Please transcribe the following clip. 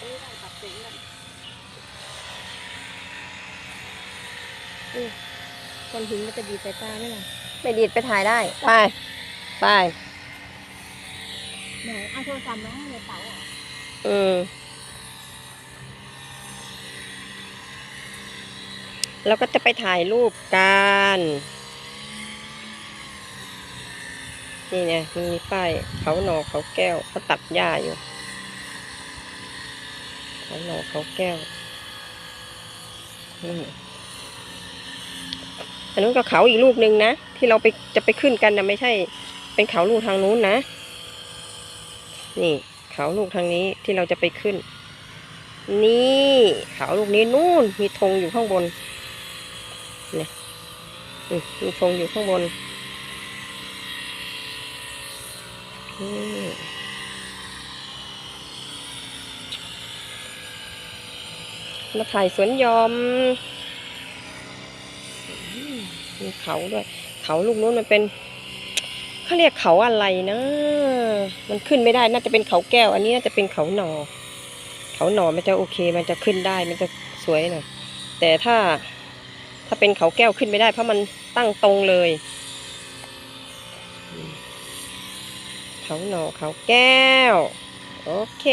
อันนี้ได้ปรับเสียงกันก้อนหินมันจะดีสายตาไหมล่ะไม่ดีดไปถ่ายได้ ไป ไป ไหนเอาโทรศัพท์มาให้ในเต๋าอะอืม เราก็จะไปถ่ายรูปกัน นี่เนี่ยมีป้ายเขาหนอเขาแก้วเขาตัดหญ้าอยู่ เขาหนอเขาแก้วอืมอันนู้นก็เขาอีกลูกหนึ่งนะ ที่เราไปจะไปขึ้นกันนะไม่ใช่ เป็นเขาลูกทางนู้นนะ นี่ เขาลูกทางนี้ที่เราจะไปขึ้น นี่เขาลูกนี้นู่นมีธงอยู่ข้างบนเนี่ยมีธงอยู่ข้างบนอื มาถ่ายสวนยอมมีเขาด้วย เขาลูกนู้นมันเป็นเขาเรียกเขาอะไรนะ มันขึ้นไม่ได้น่าจะเป็นเขาแก้ว อันนี้น่าจะเป็นเขาหนอ เขาหนอมันจะโอเค มันจะขึ้นได้มันจะสวยหน่อยแต่ถ้าถ้าเป็นเขาแก้วขึ้นไม่ได้ เพราะมันตั้งตรงเลย เขาหนอเขาแก้ว โอเค